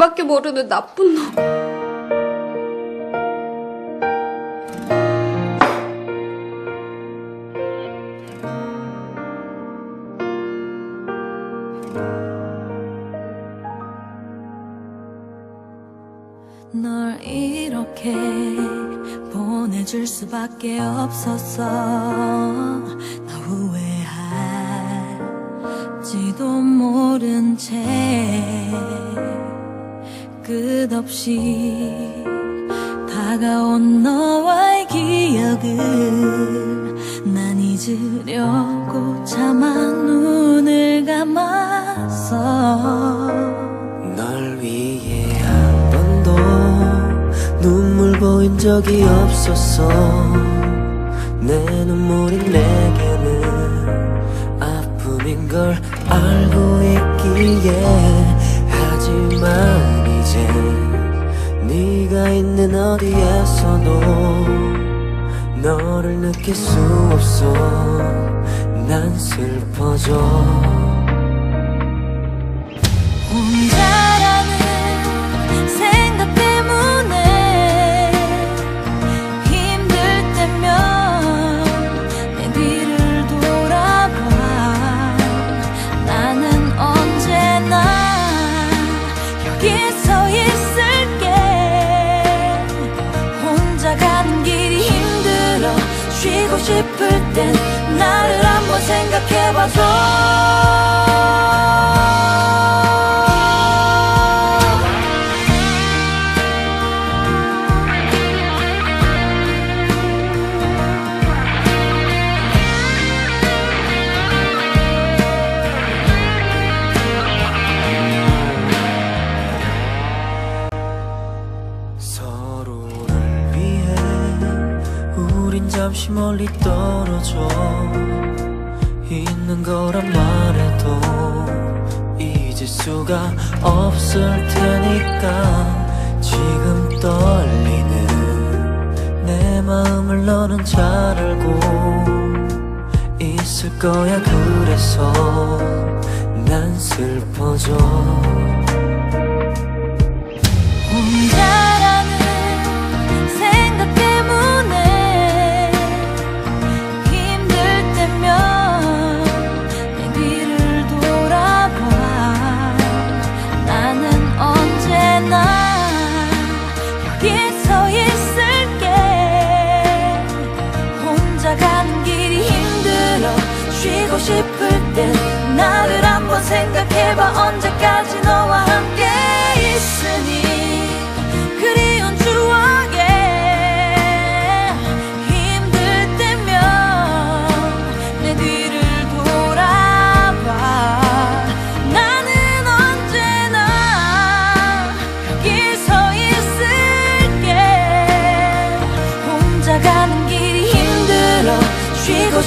지밖에 모르는 나쁜 놈. 널 이렇게 보내줄 수밖에 없었어 나 후회할지도 모른 채 끝없이 다가온 너와의 기억을 난 잊으려고 차마 눈을 감았어. 널 위해 한 번도 눈물 보인 적이 없었어. 내 눈물이 내게는 아픔인 걸 알고 있기에 하지만 이제 네가 있는 어디에서도 너를 느낄 수 없어. 난 슬퍼져 싶을 땐 나를 한번 생각해봐줘 잠시 멀리 떨어져 있는 거란 말해도 잊을 수가 없을 테니까 지금 떨리는 내 마음을 너는 잘 알고 있을 거야. 그래서 난 슬퍼져 싶을 땐 나를 한번 생각해봐. 언제까지 너와 함께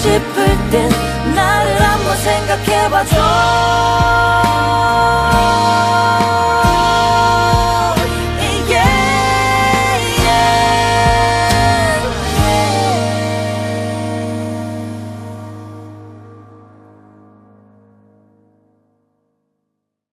싶을 땐 나를 한번 생각해봐줘